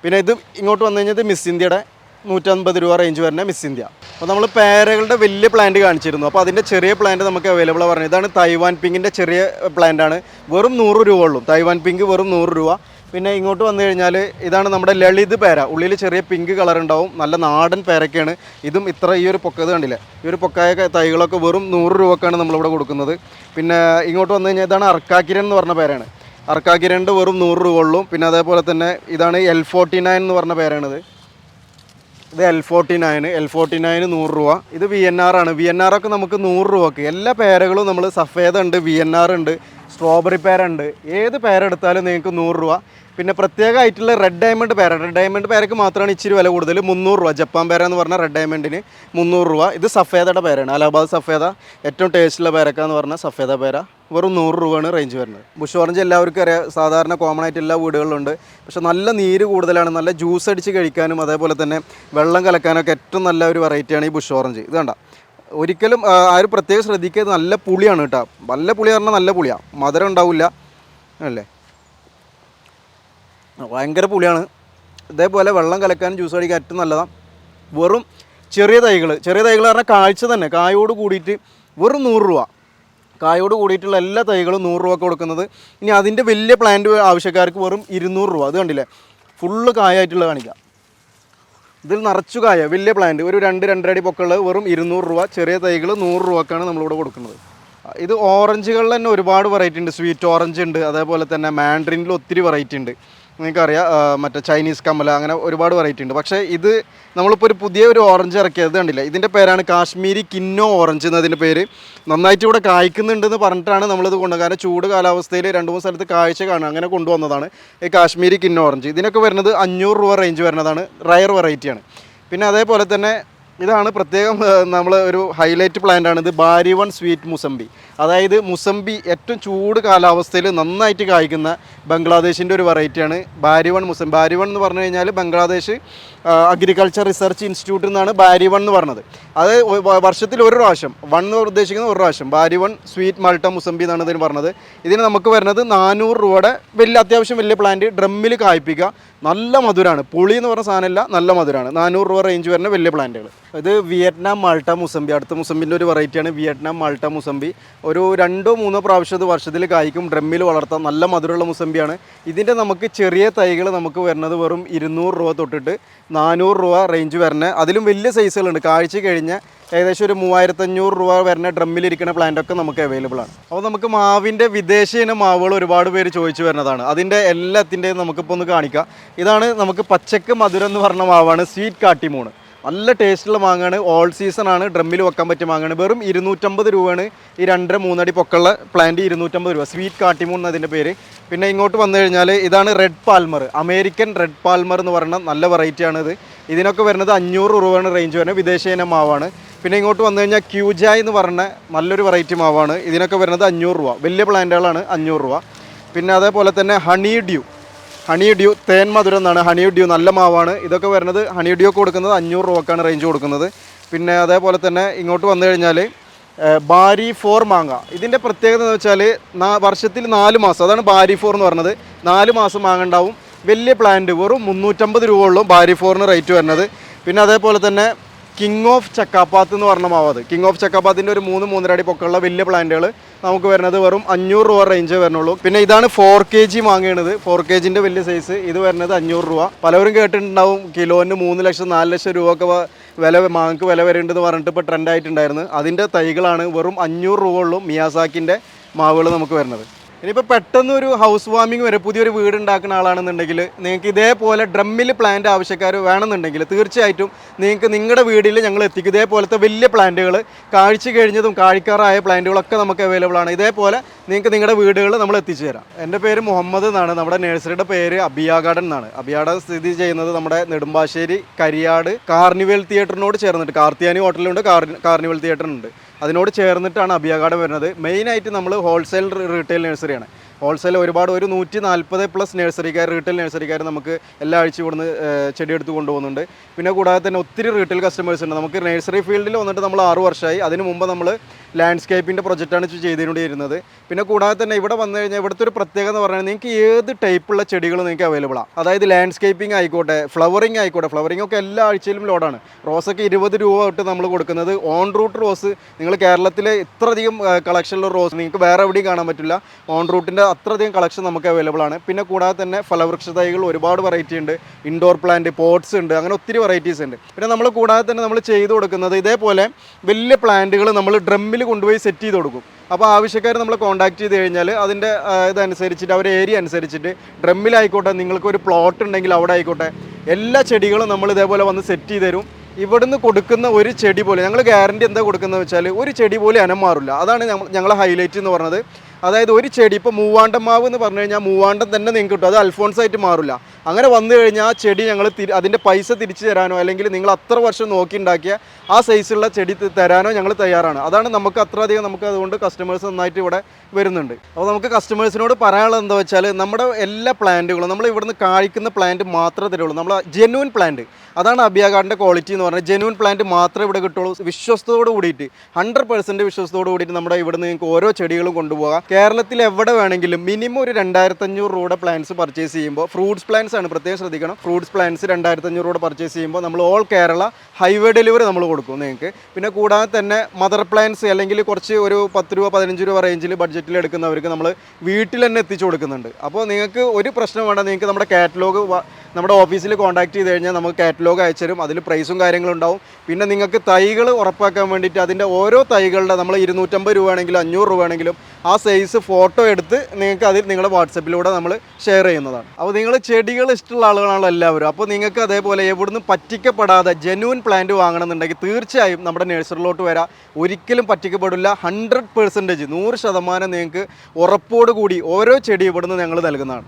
പിന്നെ ഇത് ഇങ്ങോട്ട് വന്നു കഴിഞ്ഞാൽ മിസ് ഇന്ത്യയുടെ നൂറ്റമ്പത് രൂപ റേഞ്ച് വരുന്ന മിസ് ഇന്ത്യ അപ്പോൾ നമ്മൾ പേരകളുടെ വലിയ പ്ലാന്റ് കാണിച്ചിരുന്നു. അപ്പോൾ അതിന്റെ ചെറിയ പ്ലാന്റ് നമുക്ക് അവൈലബിൾ പറഞ്ഞു ഇതാണ് തൈവാൻ പിങ്കിന്റെ ചെറിയ പ്ലാന്റ് ആണ്. വെറും നൂറ് രൂപ ഉള്ളൂ. തൈവാൻ പിങ്ക് വെറും നൂറ് രൂപ. പിന്നെ ഇങ്ങോട്ട് വന്നു കഴിഞ്ഞാൽ ഇതാണ് നമ്മുടെ ലളിത് പേര. ഉള്ളിൽ ചെറിയ പിങ്ക് കളർ ഉണ്ടാവും. നല്ല നാടൻ പേരൊക്കെയാണ് ഇതും ഇത്ര ഈ ഒരു പൊക്കത് കണ്ടില്ലേ? ഈ ഒരു പൊക്കായ തൈകളൊക്കെ വെറും നൂറ് രൂപക്കാണ് നമ്മളിവിടെ കൊടുക്കുന്നത്. പിന്നെ ഇങ്ങോട്ട് വന്നു കഴിഞ്ഞാൽ ഇതാണ് അർക്കാക്കിരൻ എന്ന് പറഞ്ഞ പേരാണ്. അർക്കാക്കിരന്റെ വെറും നൂറ് രൂപ ഉള്ളൂ. പിന്നെ അതേപോലെ തന്നെ ഇതാണ് എൽ ഫോർട്ടി നയൻ എന്ന് പറഞ്ഞ പേരാണിത്. ഇത് L forty nine L forty nine നൂറ് രൂപ. ഇത് വി എൻ ആർ ആണ്. വി എൻ ആർ ഒക്കെ നമുക്ക് നൂറ് രൂപക്ക്. എല്ലാ പേരകളും നമ്മൾ സഫേദ ഉണ്ട് വി എൻ ആർ ഉണ്ട് സ്ട്രോബെറി പേര ഉണ്ട്. ഏത് പേരെടുത്താലും നിങ്ങൾക്ക് നൂറ് രൂപ. പിന്നെ പ്രത്യേകമായിട്ടുള്ള റെഡ് ഡയമണ്ട് പേര റെഡ് ഡയമണ്ട് പേരക്ക് മാത്രമാണ് ഇച്ചിരി വില കൂടുതൽ. മുന്നൂറ് രൂപ. ജപ്പാൻ പേര എന്ന് പറഞ്ഞാൽ റെഡ് ഡയമണ്ടിന് മുന്നൂറ് രൂപ. ഇത് സഫേദയുടെ പേരാണ് അലഹബാദ് സഫേദ ഏറ്റവും ടേസ്റ്റുള്ള പേരക്കാന്ന് പറഞ്ഞാൽ സഫേദ പേര വെറും നൂറ് രൂപയാണ് റേഞ്ച് വരുന്നത്. ബുഷ് ഓറഞ്ച് എല്ലാവർക്കും അറിയാം. സാധാരണ കോമൺ ആയിട്ട് എല്ലാ വീടുകളിലുണ്ട്. പക്ഷെ നല്ല നീര് കൂടുതലാണ്. നല്ല ജ്യൂസ് അടിച്ച് കഴിക്കാനും അതേപോലെ തന്നെ വെള്ളം കലക്കാനൊക്കെ ഏറ്റവും നല്ല ഒരു വെറൈറ്റിയാണ് ഈ ബുഷ് ഓറഞ്ച്. ഇത് കണ്ട? ഒരിക്കലും ആരും പ്രത്യേകം ശ്രദ്ധിക്കുക നല്ല പുളിയാണ് കേട്ടോ. നല്ല പുളി പറഞ്ഞാൽ നല്ല പുളിയാണ് മധുരം ഉണ്ടാവില്ല അല്ലേ? ഭയങ്കര പുളിയാണ്. ഇതേപോലെ വെള്ളം കലക്കാനും ജ്യൂസ് അടിക്കാൻ ഏറ്റവും നല്ലതാണ് വെറും ചെറിയ തൈകൾ ചെറിയ തൈകൾ പറഞ്ഞാൽ കാഴ്ച തന്നെ. കായോട് കൂടിയിട്ട് വെറും നൂറ് രൂപ. കായോട് കൂടിയിട്ടുള്ള എല്ലാ തൈകളും നൂറ് രൂപ കൊടുക്കുന്നത്. ഇനി അതിന്റെ വലിയ പ്ലാന്റ് ആവശ്യക്കാർക്ക് വെറും ഇരുന്നൂറ് രൂപ. അത് കണ്ടില്ലേ? ഫുള്ള് കായായിട്ടുള്ള കാണിക്കാം. ഇതിൽ നിറച്ചു കായ വലിയ പ്ലാന്റ് ഒരു രണ്ട് രണ്ടര അടി വെറും ഇരുന്നൂറ് രൂപ. ചെറിയ തൈകൾ നൂറ് രൂപക്കാണ് നമ്മളിവിടെ കൊടുക്കുന്നത്. ഇത് ഓറഞ്ചുകളിൽ തന്നെ ഒരുപാട് വെറൈറ്റി ഉണ്ട്. സ്വീറ്റ് ഓറഞ്ച് ഉണ്ട്. അതേപോലെ തന്നെ മാൻഡ്രിനിൽ ഒത്തിരി വെറൈറ്റി ഉണ്ട്. നിങ്ങൾക്കറിയാം മറ്റേ ചൈനീസ് കമല അങ്ങനെ ഒരുപാട് വെറൈറ്റി ഉണ്ട്. പക്ഷേ ഇത് നമ്മളിപ്പോൾ ഒരു പുതിയ ഒരു ഓറഞ്ച് ഇറക്കിയത് കണ്ടില്ല? ഇതിന്റെ പേരാണ് കാശ്മീരി കിന്നോ ഓറഞ്ച് എന്നതിന്റെ പേര്. നന്നായിട്ട് ഇവിടെ കായ്ക്കുന്നുണ്ടെന്ന് പറഞ്ഞിട്ടാണ് നമ്മളിത് കൊണ്ടുവന്നത്. കാരണം ചൂട് കാലാവസ്ഥയിൽ രണ്ട് മൂന്ന് സ്ഥലത്ത് കാഴ്ച കാണുക അങ്ങനെ കൊണ്ടുവന്നതാണ് ഈ കാശ്മീരി കിന്നോ ഓറഞ്ച് ഇതിനൊക്കെ വരുന്നത് അഞ്ഞൂറ് രൂപ റേഞ്ച് വരുന്നതാണ് റയർ വെറൈറ്റിയാണ് പിന്നെ അതേപോലെ തന്നെ ഇതാണ് പ്രത്യേകം നമ്മൾ ഒരു ഹൈലൈറ്റ് പ്ലാന്റാണ് ഇത് ബാരി വൺ സ്വീറ്റ് മുസംബി അതായത് മുസംബി ഏറ്റവും ചൂട് കാലാവസ്ഥയിൽ നന്നായിട്ട് കായ്ക്കുന്ന ബംഗ്ലാദേശിന്റെ ഒരു വെറൈറ്റിയാണ് ബാരി വൺ മുസം ബാരി വൺ എന്ന് പറഞ്ഞു കഴിഞ്ഞാൽ ബംഗ്ലാദേശ് അഗ്രികൾച്ചർ റിസർച്ച് ഇൻസ്റ്റിറ്റ്യൂട്ടിൽ നിന്നാണ് ബാരി വൺ എന്ന് പറഞ്ഞത്. അത് വർഷത്തിൽ ഒരു പ്രാവശ്യം വൺ എന്ന് ഉദ്ദേശിക്കുന്നത് ഒരു പ്രാവശ്യം BARI one sweet Malta mosambi എന്നാണ് ഇതിന് പറഞ്ഞത്. ഇതിന് നമുക്ക് വരുന്നത് നാനൂറ് രൂപയുടെ വലിയ അത്യാവശ്യം വലിയ പ്ലാന്റ് ഡ്രമ്മിൽ കായ്പ്പിക്കുക. നല്ല മധുരമാണ് പുളി എന്ന് പറഞ്ഞ സാധനമല്ല നല്ല മധുരമാണ് നാനൂറ് രൂപ റേഞ്ച് വരുന്ന വലിയ പ്ലാന്റുകൾ ഇത് വിയറ്റ്നാം മാൾട്ട മുസംബി അടുത്ത മുസംബിന്റെ ഒരു വെറൈറ്റിയാണ് വിയറ്റ്നാം മാൾട്ട മുസംബി ഒരു രണ്ടോ മൂന്നോ പ്രാവശ്യം ഇത് വർഷത്തിൽ കായ്ക്കും ഡ്രമ്മിൽ വളർത്താം നല്ല മധുരമുള്ള മുസംബിയാണ് ഇതിന്റെ നമുക്ക് ചെറിയ തൈകൾ നമുക്ക് വരുന്നത് വെറും ഇരുന്നൂറ് രൂപ തൊട്ടിട്ട് നാനൂറ് രൂപ റേഞ്ച് വരുന്ന അതിലും വലിയ സൈസുകളുണ്ട് കാഴ്ച കഴിഞ്ഞ ഏകദേശം ഒരു മൂവായിരത്തഞ്ഞൂറ് രൂപ വരുന്ന ഡ്രമ്മിലിരിക്കുന്ന പ്ലാന്റ് ഒക്കെ നമുക്ക് അവൈലബിൾ ആണ്. അപ്പോൾ നമുക്ക് മാവിന്റെ വിദേശ ഇനം മാവുകൾ ഒരുപാട് പേര് ചോദിച്ചു വരുന്നതാണ്. അതിന്റെ എല്ലാത്തിന്റെയും നമുക്കിപ്പോൾ ഒന്ന് കാണിക്കാം. ഇതാണ് നമുക്ക് പച്ചക്ക് മധുരം എന്ന് പറഞ്ഞ മാവാണ് സ്വീറ്റ് കാട്ടിമൂണ്. നല്ല ടേസ്റ്റുള്ള മാങ്ങാണ് ഓൾ സീസൺ ആണ് ഡ്രമ്മിൽ വെക്കാൻ പറ്റിയ മാങ്ങാണ് വെറും ഇരുന്നൂറ്റമ്പത് രൂപയാണ് ഈ രണ്ടര മൂന്നടി പൊക്കമുള്ള പ്ലാന്റ് ഇരുന്നൂറ്റമ്പത് രൂപ. സ്വീറ്റ് കാട്ടിമൂൺ എന്നതിന്റെ പേര്. പിന്നെ ഇങ്ങോട്ട് വന്നു കഴിഞ്ഞാൽ ഇതാണ് red Palmer American red Palmer എന്ന് പറയുന്ന നല്ല വെറൈറ്റിയാണ് ഇത്. ഇതിനൊക്കെ വരുന്നത് അഞ്ഞൂറ് രൂപയാണ് റേഞ്ച് വരുന്നത്. വിദേശ ഇനം മാവാണ്. പിന്നെ ഇങ്ങോട്ട് വന്നു കഴിഞ്ഞാൽ ക്യൂജായ് എന്ന് പറഞ്ഞ നല്ലൊരു വെറൈറ്റി മാവാണ്. ഇതിനൊക്കെ വരുന്നത് അഞ്ഞൂറ് രൂപ. വലിയ പ്ലാന്റുകളാണ് അഞ്ഞൂറ് രൂപ. പിന്നെ അതേപോലെ തന്നെ ഹണി ഡ്യൂ ഹണി ഡ്യൂ തേൻ മധുരം എന്നാണ്. ഹണി ഡ്യൂ നല്ല മാവാണ്. ഇതൊക്കെ വരുന്നത് ഹണി ഡ്യൂ കൊടുക്കുന്നത് അഞ്ഞൂറ് രൂപക്കാണ് റേഞ്ച് കൊടുക്കുന്നത്. പിന്നെ അതേപോലെ തന്നെ ഇങ്ങോട്ട് വന്നു കഴിഞ്ഞാൽ ബാരി ഫോർ മാങ്ങ. ഇതിന്റെ പ്രത്യേകത എന്ന് വെച്ചാൽ വർഷത്തിൽ നാല് മാസം അതാണ് ബാരി ഫോർ എന്ന് പറഞ്ഞത്. നാല് മാസം മാങ്ങ ഉണ്ടാവും. വലിയ പ്ലാന്റ് വെറും മുന്നൂറ്റമ്പത് രൂപ ഉള്ളൂ ബാരി ഫോറിന് റേറ്റ് വരുന്നത്. പിന്നെ അതേപോലെ തന്നെ കിങ് ഓഫ് ചക്കാപ്പാത്ത് എന്ന് പറഞ്ഞ മാവ് അത് കിങ് ഓഫ് ചക്കാപ്പാത്തിന്റെ ഒരു മൂന്ന് മൂന്നര അടി പൊക്കമുള്ള വലിയ പ്ലാന്റുകൾ നമുക്ക് വരുന്നത് വെറും അഞ്ഞൂറ് രൂപ റേഞ്ച് വരുന്നുള്ളൂ. പിന്നെ ഇതാണ് ഫോർ കെ ജി വാങ്ങണത് ഫോർ കെ ജിന്റെ വലിയ സൈസ് ഇത് വരുന്നത് അഞ്ഞൂറ് രൂപ. പലവരും കേട്ടിട്ടുണ്ടാവും കിലോന് മൂന്ന് ലക്ഷം നാല് ലക്ഷം രൂപ ഒക്കെ വില മാങ്ങക്ക് വില വരുന്നുണ്ടെന്ന് പറഞ്ഞിട്ട് ഇപ്പോൾ ട്രെൻഡായിട്ടുണ്ടായിരുന്നു അതിന്റെ തൈകളാണ് വെറും അഞ്ഞൂറ് രൂപ ഉള്ളൂ മിയാസാക്കിന്റെ മാവുകൾ നമുക്ക് വരുന്നത്. ഇനിയിപ്പോൾ പെട്ടെന്ന് ഒരു ഹൗസ് വാമിംഗ് വരെ പുതിയൊരു വീട് ഉണ്ടാക്കുന്ന ആളാണെന്നുണ്ടെങ്കിൽ നിങ്ങൾക്ക് ഇതേപോലെ ഡ്രമ്മിൽ പ്ലാന്റ് ആവശ്യക്കാർ വേണമെന്നുണ്ടെങ്കിൽ തീർച്ചയായിട്ടും നിങ്ങൾക്ക് നിങ്ങളുടെ വീടിൽ ഞങ്ങൾ എത്തിക്കും. ഇതേപോലത്തെ വലിയ പ്ലാന്റുകൾ കാഴ്ച കഴിഞ്ഞതും കാഴ്ക്കാറായ പ്ലാന്റുകളൊക്കെ നമുക്ക് അവൈലബിൾ ആണ്. ഇതേപോലെ നിങ്ങൾക്ക് നിങ്ങളുടെ വീടുകളിൽ നമ്മൾ എത്തിച്ചു തരാം. എന്റെ പേര് മുഹമ്മദ് എന്നാണ്. നമ്മുടെ നഴ്സറിയുടെ പേര് അബിയ ഗാർഡൻ എന്നാണ്. അബിയാടൻ സ്ഥിതി ചെയ്യുന്നത് നമ്മുടെ നെടുമ്പാശ്ശേരി കരിയാട് കാർണിവൽ തിയേറ്ററിനോട് ചേർന്നിട്ട് കാർത്തിയാനി ഹോട്ടലുണ്ട് കാർണിവൽ തിയേറ്ററുണ്ട് അതിനോട് ചേർന്നിട്ടാണ് അബിയ ഗാർഡൻ വരുന്നത്. മെയിനായിട്ട് നമ്മൾ ഹോൾസെയിൽ റീറ്റെയിൽ നഴ്സറിയാണ് ഹോൾസെയിൽ ഒരുപാട് ഒരു നൂറ്റി നാൽപ്പത് പ്ലസ് നഴ്സറിക്കാർ റീറ്റെയിൽ നഴ്സറിക്കാർ നമുക്ക് എല്ലാ ആഴ്ച ഇവിടുന്ന് ഏഹ്, ചെടി എടുത്ത് കൊണ്ടുപോകുന്നുണ്ട്. പിന്നെ കൂടാതെ തന്നെ ഒത്തിരി റീറ്റെയിൽ കസ്റ്റമേഴ്സ് ഉണ്ട്. നമുക്ക് നഴ്സറി ഫീൽഡിൽ വന്നിട്ട് നമ്മൾ ആറു വർഷമായി. അതിന് മുമ്പ് നമ്മൾ ലാൻഡ്സ്കേപ്പിന്റെ പ്രൊജക്റ്റാണ് ചെയ്തുകൊണ്ടിരുന്നത് പിന്നെ കൂടാതെ തന്നെ ഇവിടെ വന്നു കഴിഞ്ഞാൽ ഇവിടുത്തെ ഒരു പ്രത്യേകത എന്ന് പറഞ്ഞാൽ നിങ്ങൾക്ക് ഏത് ടൈപ്പുള്ള ചെടികൾ നിങ്ങൾക്ക് അവൈലബിൾ ആണ് അതായത് ലാൻഡ്സ്കേപ്പിംഗ് ആയിക്കോട്ടെ ഫ്ലവറിംഗ് ആയിക്കോട്ടെ ഫ്ലവറിംഗ് ഒക്കെ എല്ലാ ആഴ്ചയിലും ലോഡാണ് റോസൊക്കെ ഇരുപത് രൂപ തൊട്ട് നമ്മൾ കൊടുക്കുന്നത്. ഓൺ റൂട്ട് റോസ് നിങ്ങൾ കേരളത്തിലെ ഇത്രയധികം കളക്ഷനിലുള്ള റോസ് നിങ്ങൾക്ക് വേറെ എവിടെയും കാണാൻ പറ്റില്ല. ഓൺ റൂട്ടിന്റെ അത്രയധികം കളക്ഷൻ നമുക്ക് അവൈലബിൾ ആണ്. പിന്നെ കൂടാതെ തന്നെ ഫലവൃക്ഷ തൈകൾ ഒരുപാട് വെറൈറ്റി ഉണ്ട്. ഇൻഡോർ പ്ലാന്റ് പോട്ട്സ് ഉണ്ട്. അങ്ങനെ ഒത്തിരി വെറൈറ്റീസ് ഉണ്ട്. പിന്നെ നമ്മൾ കൂടാതെ തന്നെ നമ്മൾ ചെയ്തു കൊടുക്കുന്നത് ഇതേപോലെ വലിയ പ്ലാന്റുകൾ നമ്മൾ ഡ്രമ്മിൽ കൊണ്ടുപോയി സെറ്റ് ചെയ്ത് കൊടുക്കും. അപ്പോൾ ആവശ്യക്കാർ നമ്മൾ കോൺടാക്ട് ചെയ്ത് കഴിഞ്ഞാൽ അതിന്റെ ഇതനുസരിച്ചിട്ട് അവരെ ഏരിയ അനുസരിച്ചിട്ട് ഡ്രമ്മിലായിക്കോട്ടെ നിങ്ങൾക്കൊരു പ്ലോട്ട് ഉണ്ടെങ്കിൽ അവിടെ ആയിക്കോട്ടെ എല്ലാ ചെടികളും നമ്മൾ ഇതേപോലെ വന്ന് സെറ്റ് ചെയ്ത് തരും. ഇവിടുന്ന് കൊടുക്കുന്ന ഒരു ചെടി പോലെ ഞങ്ങൾ ഗ്യാരണ്ടി എന്താ കൊടുക്കുന്നത് വെച്ചാൽ ഒരു ചെടി പോലെ അനം മാറില്ല. അതാണ് ഞങ്ങൾ ഹൈലൈറ്റ് എന്ന് പറഞ്ഞത്. അതായത് ഒരു ചെടി ഇപ്പോൾ മൂവാണ്ടം മാവ് എന്ന് പറഞ്ഞു കഴിഞ്ഞാൽ മൂവാണ്ടം തന്നെ നിങ്ങൾക്ക് കിട്ടും. അത് അൽഫോൺസ് ആയിട്ട് മാറില്ല അങ്ങനെ വന്നു കഴിഞ്ഞാൽ ആ ചെടി ഞങ്ങൾ അതിന്റെ പൈസ തിരിച്ചു തരാനോ അല്ലെങ്കിൽ നിങ്ങൾ അത്ര വർഷം നോക്കി ഉണ്ടാക്കിയ ആ സൈസുള്ള ചെടി തരാനോ ഞങ്ങൾ തയ്യാറാണ്. അതാണ് നമുക്ക് അത്രയധികം നമുക്ക് അതുകൊണ്ട് കസ്റ്റമേഴ്സ് നന്നായിട്ട് ഇവിടെ വരുന്നുണ്ട്. അപ്പോൾ നമുക്ക് കസ്റ്റമേഴ്സിനോട് പറയാനുള്ളത് എന്താ വെച്ചാൽ നമ്മുടെ എല്ലാ പ്ലാന്റുകളും നമ്മൾ ഇവിടുന്ന് കായ്ക്കുന്ന പ്ലാന്റ് മാത്രമേ തരുള്ളൂ. നമ്മൾ ജെന്യൂൻ പ്ലാന്റ് അതാണ് അബിയാഗാർഡിന്റെ ക്വാളിറ്റി എന്ന് പറഞ്ഞാൽ ജെന്യൂൻ പ്ലാന്റ് മാത്രമേ ഇവിടെ കിട്ടുള്ളൂ. വിശ്വസ്തയോട് കൂടിയിട്ട് ഹൺഡ്രഡ് പെർസെന്റ് വിശ്വസ്തയോട് കൂടിയിട്ട് നമ്മുടെ ഇവിടുന്ന് നിങ്ങൾക്ക് ഓരോ ചെടികളും കൊണ്ടുപോകാം. കേരളത്തിൽ എവിടെ വേണമെങ്കിലും മിനിമം ഒരു രണ്ടായിരത്തി അഞ്ഞൂറ് രൂപയുടെ പ്ലാൻസ് പർച്ചേസ് ചെയ്യുമ്പോൾ ഫ്രൂട്ട്സ് പ്ലാൻസ് ആണ് പ്രത്യേകം ശ്രദ്ധിക്കണം. ഫ്രൂട്ട്സ് പ്ലാൻസ് രണ്ടായിരത്തി അഞ്ഞൂറ് രൂപ പർച്ചേസ് ചെയ്യുമ്പോൾ നമ്മൾ ഓൾ കേരള ഹൈവേ ഡെലിവറി നമ്മൾ കൊടുക്കും നിങ്ങൾക്ക്. പിന്നെ കൂടാതെ തന്നെ മദർ പ്ലാൻസ് അല്ലെങ്കിൽ കുറച്ച് ഒരു പത്ത് രൂപ പതിനഞ്ച് രൂപ റേഞ്ചിൽ ബഡ്ജറ്റിൽ എടുക്കുന്നവർക്ക് നമ്മൾ വീട്ടിൽ തന്നെ എത്തിച്ചു കൊടുക്കുന്നുണ്ട്. അപ്പോൾ നിങ്ങൾക്ക് ഒരു പ്രശ്നം വേണ്ട നിങ്ങൾക്ക് നമ്മുടെ കാറ്റലോഗ് നമ്മുടെ ഓഫീസിൽ കോൺടാക്ട് ചെയ്ത് കഴിഞ്ഞാൽ നമുക്ക് കാറ്റലോഗ് അയച്ചു തരും അതിൽ പ്രൈസും കാര്യങ്ങളും ഉണ്ടാവും. പിന്നെ നിങ്ങൾക്ക് തൈകൾ ഉറപ്പാക്കാൻ വേണ്ടിയിട്ട് അതിന്റെ ഓരോ തൈകളുടെ നമ്മൾ ഇരുന്നൂറ്റമ്പത് രൂപ ആണെങ്കിലും അഞ്ഞൂറ് രൂപ ആണെങ്കിലും ആ സൈസ് ഫോട്ടോ എടുത്ത് നിങ്ങൾക്ക് അതിൽ നിങ്ങളുടെ വാട്സപ്പിലൂടെ നമ്മൾ ഷെയർ ചെയ്യുന്നതാണ്. അപ്പോൾ നിങ്ങൾ ചെടികൾ ഇഷ്ടമുള്ള ആളുകളാണല്ലോ എല്ലാവരും. അപ്പോൾ നിങ്ങൾക്ക് അതേപോലെ എവിടുന്ന് പറ്റിക്കപ്പെടാതെ ജെന്യൂൻ പ്ലാന്റ് വാങ്ങണമെന്നുണ്ടെങ്കിൽ തീർച്ചയായും നമ്മുടെ നഴ്സറിലോട്ട് വരാം. ഒരിക്കലും പറ്റിക്കപ്പെടില്ല. ഹൺഡ്രഡ് പെർസെന്റേജ് നൂറ് ശതമാനം നിങ്ങൾക്ക് ഉറപ്പോട് കൂടി ഓരോ ചെടി ഇവിടുന്ന് ഞങ്ങൾ നൽകുന്നതാണ്.